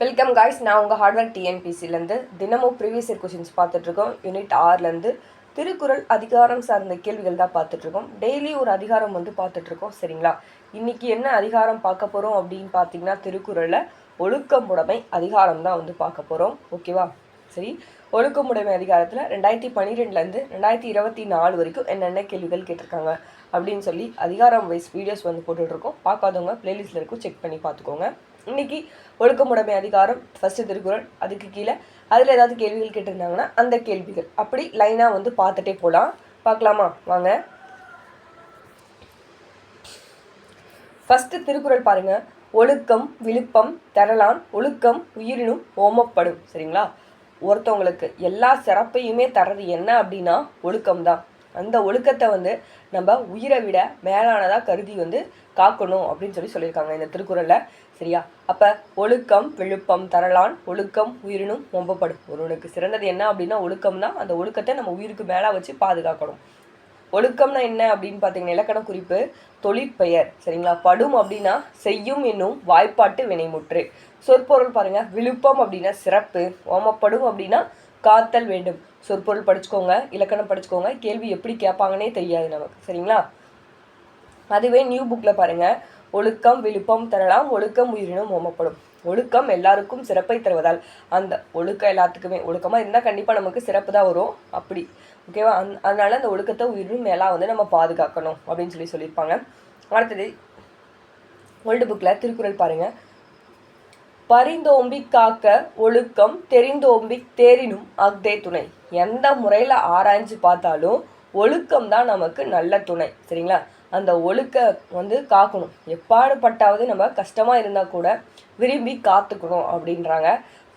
Welcome guys நான் உங்கள் hardware டிஎன்பிசிலேருந்து தினமும் ப்ரீவியஸ் இயர் கொஷின்ஸ் பார்த்துட்ருக்கோம் யூனிட் ஆர்லேருந்து திருக்குறள் அதிகாரம் சார்ந்த கேள்விகள் தான் பார்த்துட்ருக்கோம் டெய்லி ஒரு அதிகாரம் வந்து பார்த்துட்ருக்கோம் சரிங்களா? இன்னைக்கு என்ன அதிகாரம் பார்க்க போகிறோம் அப்படின்னு பார்த்தீங்கன்னா திருக்குறளில் ஒழுக்கமுடைமை அதிகாரம் தான் வந்து பார்க்க போகிறோம் ஓகேவா சரி. ஒழுக்கமுடைமை அதிகாரத்தில் ரெண்டாயிரத்தி பன்னிரெண்டுலேருந்து ரெண்டாயிரத்தி இருபத்தி நாலு வரைக்கும் என்னென்ன கேள்விகள் கேட்டிருக்காங்க அப்படின்னு சொல்லி அதிகாரம் வைஸ் வீடியோஸ் வந்து போட்டுட்ருக்கோம் பார்க்காதவங்க பிளேலிஸ்ட்டில் இருக்கும் செக் பண்ணி பார்த்துக்கோங்க. இன்னைக்கு ஒழுக்கமுடைமை அதிகாரம் ஃபஸ்ட்டு திருக்குறள். அதுக்கு கீழே அதில் ஏதாவது கேள்விகள் கேட்டிருந்தாங்கன்னா அந்த கேள்விகள். அப்படி லைனாக வந்து பார்த்துட்டே போகலாம் பார்க்கலாமா? வாங்க. ஃபஸ்ட்டு திருக்குறள் பாருங்கள் ஒழுக்கம் விழுப்பம் தரலான் ஒழுக்கம் உயிரினும் ஓமப்படும். சரிங்களா? ஒருத்தவங்களுக்கு எல்லா சிறப்பையுமே தர்றது என்ன அப்படின்னா ஒழுக்கம் தான் அந்த ஒழுக்கத்தை வந்து நம்ம உயிரை விட மேலானதாக கருதி வந்து காக்கணும் அப்படின்னு சொல்லி சொல்லியிருக்காங்க இந்த திருக்குறளில். சரியா? அப்போ ஒழுக்கம் விழுப்பம் தரலான் ஒழுக்கம் உயிரினும் ஒம்பப்படும். ஒருவனுக்கு சிறந்தது என்ன அப்படின்னா ஒழுக்கம் தான் அந்த ஒழுக்கத்தை நம்ம உயிருக்கு மேலே வச்சு பாதுகாக்கணும். ஒழுக்கம்னா என்ன அப்படின்னு பார்த்தீங்கன்னா இலக்கண குறிப்பு தொழிற்பெயர். சரிங்களா? படும் அப்படின்னா செய்யும் என்னும் வாய்ப்பாட்டு வினைமுற்று. சொற்பொருள் பாருங்கள் விழுப்பம் அப்படின்னா சிறப்பு. ஓமப்படும் அப்படின்னா காத்தல் வேண்டும். சொற்பொருள் படிச்சுக்கோங்க இலக்கணம் படிச்சுக்கோங்க. கேள்வி எப்படி கேட்பாங்கன்னே தெரியாது நமக்கு சரிங்களா? அதுவே நியூ புக்கில் பாருங்க. ஒழுக்கம் விழுப்பம் தரலாம் ஒழுக்கம் உயிரினும் ஓமப்படும். ஒழுக்கம் எல்லாருக்கும் சிறப்பை தருவதால் அந்த ஒழுக்கம் எல்லாத்துக்குமே ஒழுக்கமாக இருந்தால் கண்டிப்பாக நமக்கு சிறப்பு தான் வரும். அப்படி ஓகேவா அந் அதனால அந்த ஒழுக்கத்தை உயிரினும் மேலாக வந்து நம்ம பாதுகாக்கணும் அப்படின்னு சொல்லி சொல்லியிருப்பாங்க. அடுத்தது ஓல்டு புக்கில் திருக்குறள் பாருங்கள் பரிந்தோம்பி காக்க ஒழுக்கம் தெரிந்தோம்பி தேரினும் அக்தே துணை. எந்த முறையில் ஆராய்ஞ்சு பார்த்தாலும் ஒழுக்கம் தான் நமக்கு நல்ல துணை சரிங்களா? அந்த ஒழுக்க வந்து காக்கணும். எப்பாடுபட்டாவது நம்ம கஷ்டமாக இருந்தால் கூட விரும்பி காத்துக்கணும் அப்படின்றாங்க.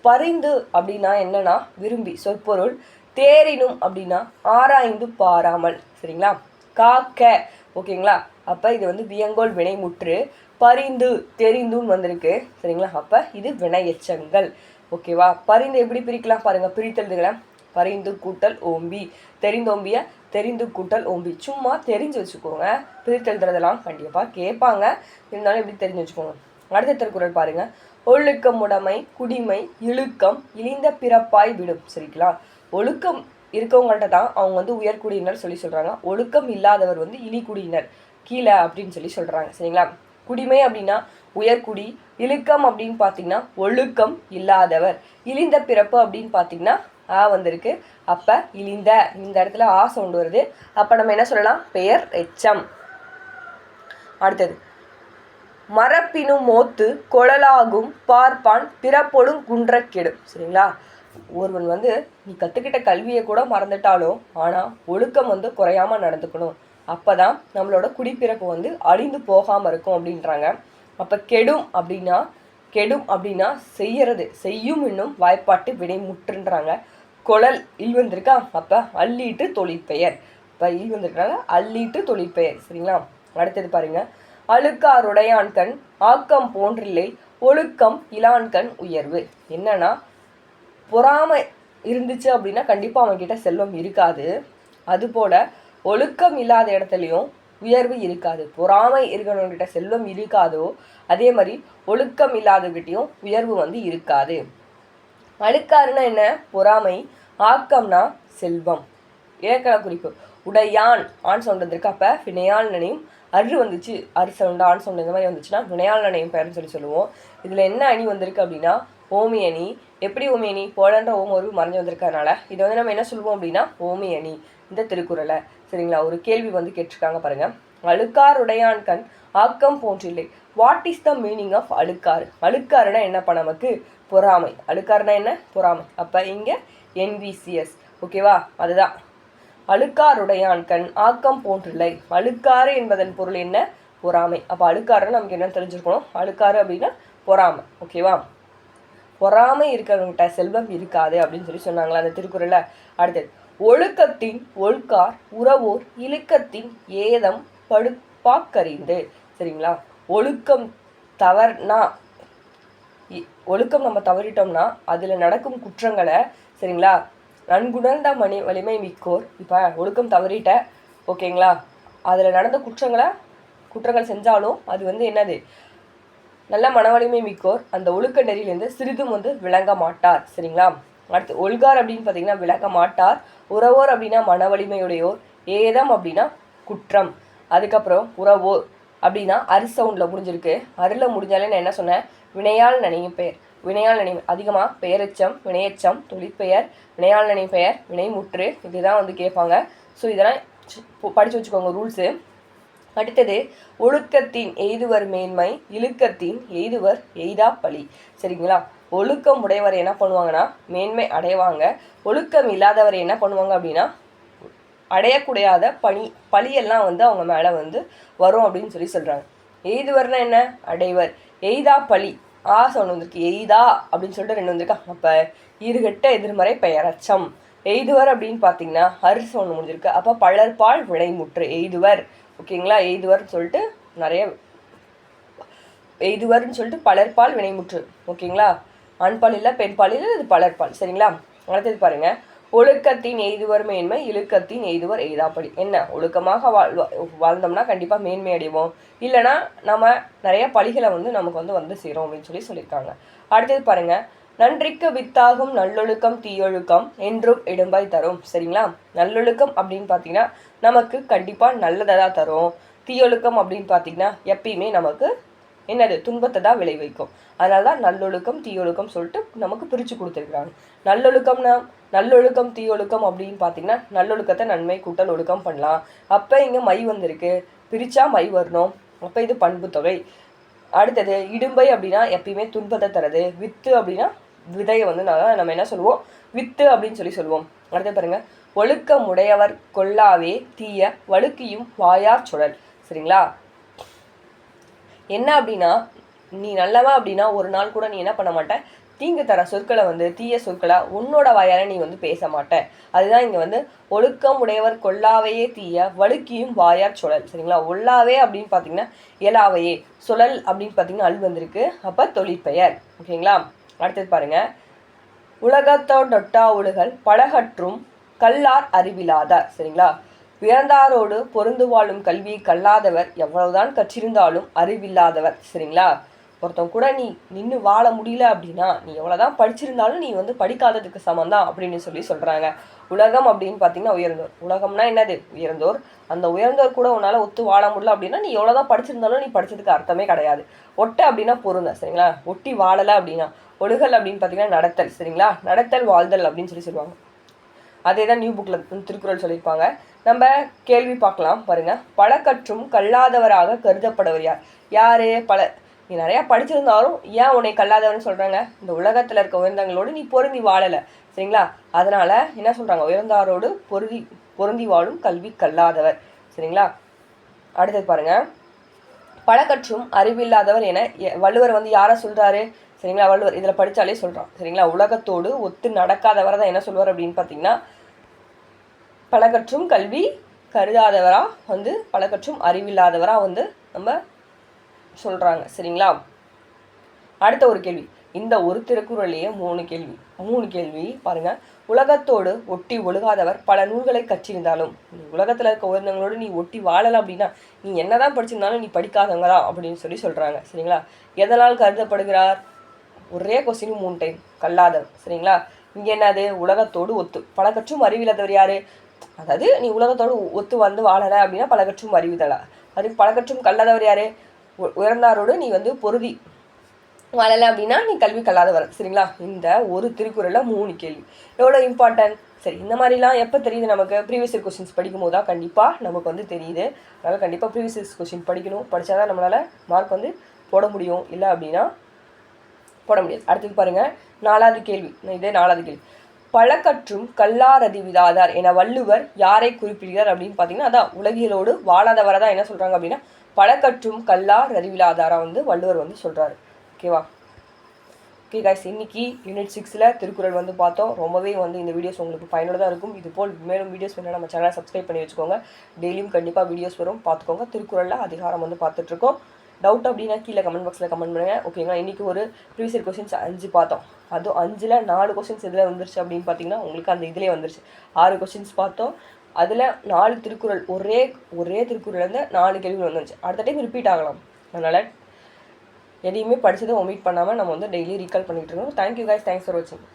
பரிந்து அப்படின்னா என்னன்னா விரும்பி சொற்பொருள். தேரினும் அப்படின்னா ஆராய்ந்து பாராமல் சரிங்களா? காக்க ஓகேங்களா? அப்போ இது வந்து வியங்கோல் வினைமுற்று. பரிந்து தெரிந்தும் வந்திருக்கு. சரிங்களா? அப்போ இது வினையச்சங்கள். ஓகேவா பரிந்து எப்படி பிரிக்கலாம் பாருங்கள் பிரித்தெழுதுகளை பரிந்து கூட்டல் ஓம்பி. தெரிந்தோம்பிய தெரிந்து கூட்டல் ஓம்பி. சும்மா தெரிஞ்சு வச்சுக்கோங்க. பிரித்தெழுதுறதெல்லாம் கண்டிப்பாக கேட்பாங்க. இருந்தாலும் எப்படி தெரிஞ்சு வச்சுக்கோங்க? அடுத்த திருக்குறள் பாருங்க. ஒழுக்கம் உடைமை குடிமை இழுக்கம் இழிந்த பிறப்பாய் விடும். சரிங்களா? ஒழுக்கம் இருக்கவங்கள்ட்ட தான் அவங்க வந்து உயர்குடியினர் சொல்லி சொல்கிறாங்க ஒழுக்கம் இல்லாதவர் வந்து இழிக்குடியினர் கீழே அப்படின்னு சொல்லி சொல்கிறாங்க சரிங்களா? குடிமை அப்படின்னா உயர்குடி இழுக்கம் அப்படின்னு பார்த்தீங்கன்னா ஒழுக்கம் இல்லாதவர். இழிந்த பிறப்பு அப்படின்னு பார்த்தீங்கன்னா ஆ வந்திருக்கு. அப்போ இழிந்த இந்த இடத்துல ஆ சவுண்டு வருது. அப்போ நம்ம என்ன சொல்லலாம்? பெயர் எச்சம். அடுத்தது. மரப்பினும் மோத்து கொழலாகும் பார்ப்பான் பிறப்பொழும் குன்றக்கெடும். சரிங்களா? ஒருவன் வந்து நீ கற்றுக்கிட்ட கல்வியை கூட மறந்துட்டாலும் ஆனால் ஒழுக்கம் வந்து குறையாமல் நடந்துக்கணும். அப்போ தான் நம்மளோட குடிப்பிறப்பு வந்து அழிந்து போகாமல் இருக்கும் அப்படின்றாங்க. அப்போ கெடும் அப்படின்னா கெடும் அப்படின்னா செய்யறது செய்யும் இன்னும் வாய்ப்பாட்டு வினைமுற்றுன்றாங்க. குழல் இல் வந்திருக்கா அப்போ அள்ளீட்டு தொழிற்பெயர். இப்போ இல் வந்திருக்காங்க அள்ளீட்டு தொழிற்பெயர் சரிங்களா? அடுத்தது பாருங்க. அழுக்காருடையான்கண் ஆக்கம் போன்றில்லை ஒழுக்கம் இலான்கண் உயர்வு. என்னன்னா பொறாமை இருந்துச்சு அப்படின்னா கண்டிப்பாக அவன்கிட்ட செல்வம் இருக்காது. அதுபோல் ஒழுக்கம் இல்லாத இடத்துலையும் உயர்வு இருக்காது. பொறாமை இருக்கிறவங்ககிட்ட செல்வம் இருக்காதோ அதே மாதிரி ஒழுக்கம் இல்லாதவங்கிட்டையும் உயர்வு வந்து இருக்காது. அழுக்காருன்னா என்ன? பொறாமை ஆக்கம்னா செல்வம். இலக்கண குறிப்பு. உடையான் ஆண் சவுண்ட் வந்திருக்கு. அப்போ வினையால் நினையும் அரு வந்துச்சு. அரு சவுண்டு ஆண் சவுண்டு இந்த மாதிரி வந்துச்சுன்னா வினையால் நினையும் பேர்னு சொல்லி சொல்லுவோம். இதில் என்ன அணி வந்திருக்கு அப்படின்னா ஓமி அணி எப்படி ஓமி அணி போலன்ற ஓம் ஒரு மறைஞ்சு வந்திருக்கறனால இதை வந்து நம்ம என்ன சொல்லுவோம் அப்படின்னா ஓமி அணி இந்த திருக்குறளை. சரிங்களா? ஒரு கேள்வி வந்து கேட்டிருக்காங்க பாருங்க. அழுக்கார் உடையான் கண் ஆக்கம் போன்றில்லை. What is the meaning of அழுக்காறு? அழுக்காருனா என்னப்பா நமக்கு? பொறாமை. அழுக்காருனா என்ன? பொறாமை. அப்போ இங்கே என்விசிஎஸ் ஓகேவா அதுதான். அழுக்காருடையான் கண் ஆக்கம் போன்றில்லை. அழுக்காறு என்பதன் பொருள் என்ன? பொறாமை. அப்போ அழுக்காருன்னு நமக்கு என்ன தெரிஞ்சிருக்கணும். அழுக்காறு அப்படின்னா பொறாமை. ஓகேவா பொறாமை இருக்கிறவங்கிட்ட செல்வம் இருக்காது அப்படின்னு சொல்லி சொன்னாங்களா அந்த திருக்குறளில்? அடுத்தது ஒழுக்கத்தின் ஒழுக்கார் உறவோர் இழுக்கத்தின் ஏதம் படுப்பாக்கறிந்து சரிங்களா? ஒழுக்கம் தவறுனா ஒழுக்கம் நம்ம தவறிட்டோம்னா அதில் நடக்கும் குற்றங்களை சரிங்களா? நன்குணர்ந்த மணி வலிமை மிக்கோர். இப்போ ஒழுக்கம் தவறிட்ட ஓகேங்களா? அதில் நடந்த குற்றங்களை குற்றங்கள் செஞ்சாலும் அது வந்து என்னது? நல்ல மனவலிமை மிக்கோர். அந்த ஒழுக்க நெறியிலிருந்து சிறிதும் வந்து விளங்க மாட்டார். சரிங்களா? அடுத்து ஒல்கார் அப்படின்னு பார்த்தீங்கன்னா விளங்க மாட்டார். உறவோர் அப்படின்னா மனவலிமையுடையோர். ஏதம் அப்படின்னா குற்றம். அதுக்கப்புறம் உறவோர் அப்படின்னா அரி சவுண்டில் முடிஞ்சிருக்கு அருளில் முடிஞ்சாலே நான் என்ன சொன்னேன்? வினையால் நினையும் பெயர். வினையால் நினை அதிகமாக பெயரெச்சம் வினையச்சம் தொழிற்பெயர் வினையால் நினை பெயர் வினைமுற்று இதுதான் வந்து கேட்பாங்க. ஸோ இதெல்லாம் படித்து வச்சுக்கோங்க ரூல்ஸு அடுத்தது ஒழுக்கத்தின் எய்துவர் மேன்மை இழுக்கத்தின் எய்துவர் எய்தா பழி. சரிங்களா? ஒழுக்கம் உடையவர் என்ன பண்ணுவாங்கன்னா மேன்மை அடைவாங்க. ஒழுக்கம் இல்லாதவர் என்ன பண்ணுவாங்க அப்படின்னா அடையக்கூடாத பணி பழியெல்லாம் வந்து அவங்க மேலே வந்து வரும் அப்படின்னு சொல்லி சொல்கிறாங்க எய்துவர்னா என்ன? அடைவர். எய்தா பழி. ஆ சொன்ன வந்திருக்கு எய்தா அப்படின்னு சொல்லிட்டு ரெண்டு வந்திருக்கா அப்போ இருகட்ட எதிர்மறை பெயரச்சம். எய்துவர் அப்படின்னு பார்த்தீங்கன்னா அரிசி ஒன்று முடிஞ்சிருக்கு அப்போ பலர்பால் விளைமுற்று எய்துவர். ஓகேங்களா? எய்துவர்னு சொல்லிட்டு நிறைய எய்துவர்னு சொல்லிட்டு பலர்பால் வினைமுற்று. ஓகேங்களா? ஆண்பால் இல்லை பெண்பால் இல்லை இது பலர்பால் சரிங்களா? அடுத்தது பாருங்க. ஒழுக்கத்தின் எய்துவர் மேன்மை இழுக்கத்தின் எய்துவர் எய்தாப்படி. என்ன? ஒழுக்கமாக வாழ் வாழ்ந்தோம்னா கண்டிப்பாக மேன்மை அடைவோம். இல்லைனா நம்ம நிறைய பழிகளை வந்து நமக்கு வந்து வந்து சேரும் அப்படின்னு சொல்லி சொல்லியிருக்காங்க. அடுத்தது பாருங்கள் நன்றிக்கு வித்தாகும் நல்லொழுக்கம் தீயொழுக்கம் என்றும் இடும்பாய் தரும். சரிங்களா? நல்லொழுக்கம் அப்படின்னு பார்த்தீங்கன்னா நமக்கு கண்டிப்பாக நல்லதை தான் தரும். தீயொழுக்கம் அப்படின்னு பார்த்தீங்கன்னா எப்பயுமே நமக்கு என்னது? துன்பத்தை தான் விளைவிக்கும். அதனால தான் நல்லொழுக்கம் தீயொழுக்கம் சொல்லிட்டு நமக்கு பிரித்து கொடுத்துருக்குறாங்க. நல்லொழுக்கம்னா நல்லொழுக்கம் தீயொழுக்கம் அப்படின்னு பார்த்தீங்கன்னா நல்லொழுக்கத்தை நன்மை கூட்டல் ஒழுக்கம் பண்ணலாம். அப்போ இங்கே மை வந்திருக்கு. பிரித்தா மை வரணும். அப்போ இது பண்பு தொகை. அடுத்தது இடும்பை அப்படின்னா எப்பயுமே துன்பத்தை தரது. வித்து அப்படின்னா விதையை வந்து நான் நம்ம என்ன சொல்லுவோம்? வித்து அப்படின்னு சொல்லி சொல்லுவோம். அடுத்து பாருங்க. ஒழுக்கம் உடையவர் கொல்லாவே தீய வழுக்கியும் வாயார் சுழல். சரிங்களா? என்ன அப்படின்னா நீ நல்லவா அப்படின்னா ஒரு நாள் கூட நீ என்ன பண்ண மாட்ட? தீங்கு தர சொற்களை வந்து தீய சொற்களை உன்னோட வாயால நீ வந்து பேச மாட்ட. அதுதான் இங்கே வந்து ஒழுக்கம் உடையவர் கொல்லாவையே தீய வழுக்கியும் வாயார் சுழல். சரிங்களா? ஒல்லாவே அப்படின்னு பார்த்தீங்கன்னா இயலாவையே. சுழல் அப்படின்னு பார்த்தீங்கன்னா அல் வந்திருக்கு. அப்போ தொழிற்பெயர். ஓகேங்களா? அடுத்தது பாருங்க. உலகத்தோடொட்டா உலகல் பழகற்றும் கல்லார் அறிவிலாதார் சரிங்களா? பிறந்தாரோடு பொருந்து வாழும் கல்வியை கல்லாதவர் எவ்வளவுதான் கற்றிருந்தாலும் அறிவில்லாதவர் சரிங்களா? ஒருத்தன் கூட நீ நின்று வாழ முடியல அப்படின்னா நீ எவ்வளோதான் படிச்சிருந்தாலும் நீ வந்து படிக்காததுக்கு சமம் தான் அப்படின்னு சொல்லி சொல்கிறாங்க உலகம் அப்படின்னு பார்த்தீங்கன்னா உயர்ந்தோர். உலகம்னா என்னது? உயர்ந்தோர். அந்த உயர்ந்தோர் கூட உன்னால் ஒத்து வாழ முடியல அப்படின்னா நீ எவ்வளோதான் படிச்சிருந்தாலும் நீ படிச்சதுக்கு அர்த்தமே கிடையாது. ஒட்டை அப்படின்னா பொருந்த சரிங்களா? ஒட்டி வாழலை அப்படின்னா. ஒழுகல் அப்படின்னு பார்த்தீங்கன்னா நடத்தல் சரிங்களா? நடத்தல் வாழ்தல் அப்படின்னு சொல்லி சொல்லுவாங்க. அதே தான் நியூ புக்கில் திருக்குறள் சொல்லியிருப்பாங்க. நம்ம கேள்வி பார்க்கலாம் பாருங்கள் பழக்கற்றும் கல்லாதவராக கருதப்படுவர் யார்? யாரு? பல நீ நிறையா படிச்சிருந்தாலும் ஏன் உன்னை கல்லாதவர்னு சொல்கிறாங்க இந்த உலகத்தில் இருக்க உயர்ந்தங்களோடு நீ பொருந்தி வாழலை. சரிங்களா? அதனால் என்ன சொல்கிறாங்க உயர்ந்தாரோடு பொருந்தி பொருந்தி வாழும் கல்வி கல்லாதவர். சரிங்களா? அடுத்தது பாருங்க. பழக்கற்றும் அறிவில்லாதவர் என வள்ளுவர் வந்து யாரை சொல்கிறாரு சரிங்களா? வள்ளுவர் இதில் படித்தாலே சொல்கிறான் சரிங்களா? உலகத்தோடு ஒத்து நடக்காதவரை தான் என்ன சொல்வார் அப்படின்னு பார்த்தீங்கன்னா பழக்கற்றும் கல்வி கருதாதவராக வந்து பழக்கற்றும் அறிவில்லாதவராக வந்து நம்ம சொல்கிறாங்க சரிங்களா? அடுத்த ஒரு கேள்வி. இந்த ஒரு திருக்குறளையே மூணு கேள்வி. மூணு கேள்வி பாருங்க. உலகத்தோடு ஒட்டி ஒழுகாதவர் பல நூல்களை கற்றிருந்தாலும். உலகத்தில் இருக்க உயர்ந்தவங்களோடு நீ ஒட்டி வாழலை அப்படின்னா நீ என்னதான் படிச்சிருந்தாலும் நீ படிக்காதவங்க தான் அப்படின்னு சொல்லி சொல்கிறாங்க சரிங்களா? எதனால் கருதப்படுகிறார்? ஒரே கொஸ்டின் மூணு டைம் கல்லாதவர். சரிங்களா? இங்கே என்னது? உலகத்தோடு ஒத்து. பழக்கற்றும் அறிவில்லாதவர் யாரு? அதாவது நீ உலகத்தோடு ஒத்து வந்து வாழலை அப்படின்னா பழக்கற்றும் அறிவிதலா அதுக்கு பழக்கற்றும் கல்லாதவர் யாரு? உயர்ந்தாரோடு நீ வந்து பொருதி. வாழலை அப்படின்னா நீ கல்வி கல்லாத வர சரிங்களா? இந்த ஒரு திருக்குறளில் மூணு கேள்வி. எவ்வளோ இம்பார்ட்டன்ட் சரி இந்த மாதிரிலாம் எப்போ தெரியுது நமக்கு? ப்ரீவியஸ் இயர் கொஸ்டின்ஸ் படிக்கும் போது தான் கண்டிப்பாக நமக்கு வந்து தெரியுது. அதனால் கண்டிப்பாக ப்ரீவியஸ் இயர்ஸ் கொஸ்டின் படிக்கணும். படித்தா தான் நம்மளால் மார்க் வந்து போட முடியும். இல்லை அப்படின்னா போட முடியாது. அடுத்தது பாருங்கள் நாலாவது கேள்வி. இதே நாலாவது கேள்வி. பழக்கற்றும் கல்லாரதி விதாதார் என வள்ளுவர் யாரை குறிப்பிடுகிறார் அப்படின்னு பார்த்தீங்கன்னா அதான் உலகியலோடு வாழாதவரை தான் என்ன சொல்கிறாங்க அப்படின்னா பழக்கற்றும் கல்லார் அறிவிலாதாரா வந்து வள்ளுவர் வந்து சொல்கிறாரு ஓகேவா ஓகே காய்ஸ் இன்னைக்கு யூனிட் சிக்ஸில் திருக்குறள் வந்து பார்த்தோம். ரொம்பவே வந்து இந்த வீடியோஸ் உங்களுக்கு பயனுள்ளதாக இருக்கும். இது போல் மேலும் வீடியோஸ் வேணும் நம்ம சேனலை சப்ஸ்கிரைப் பண்ணி வச்சுக்கோங்க. டெய்லியும் கண்டிப்பாக வீடியோஸ் வரும். பார்த்துக்கோங்க. திருக்குறளில் அதிகாரம் வந்து பார்த்துட்ருக்கோம் டவுட் அப்படின்னா கீழே கமெண்ட் பாக்ஸில் கமெண்ட் பண்ணுங்கள் ஓகேங்களா இன்றைக்கி ஒரு ப்ரீவியஸ் கொஸ்டின்ஸ் அஞ்சு பார்த்தோம். அதுவும் அஞ்சில் நாலு கொஸ்டின்ஸ் எதில் வந்துருச்சு அப்படின்னு பார்த்தீங்கன்னா உங்களுக்கு அந்த இதிலே வந்துருச்சு. ஆறு கொஸ்டின்ஸ் பார்த்தோம். அதில் நாலு திருக்குறள் ஒரே ஒரே திருக்குறள் வந்து நாலு கேள்விகள் வந்துருச்சு. அடுத்த டைம் ரிப்பீட் ஆகலாம். அதனால் எதையுமே படிச்சதை ஒமிட் பண்ணாமல் நம்ம வந்து டெய்லி ரீகால் பண்ணிகிட்டு இருக்கோம் தேங்க்யூ காய்ஸ் தேங்க்ஸ் ஃபார் வாட்சிங்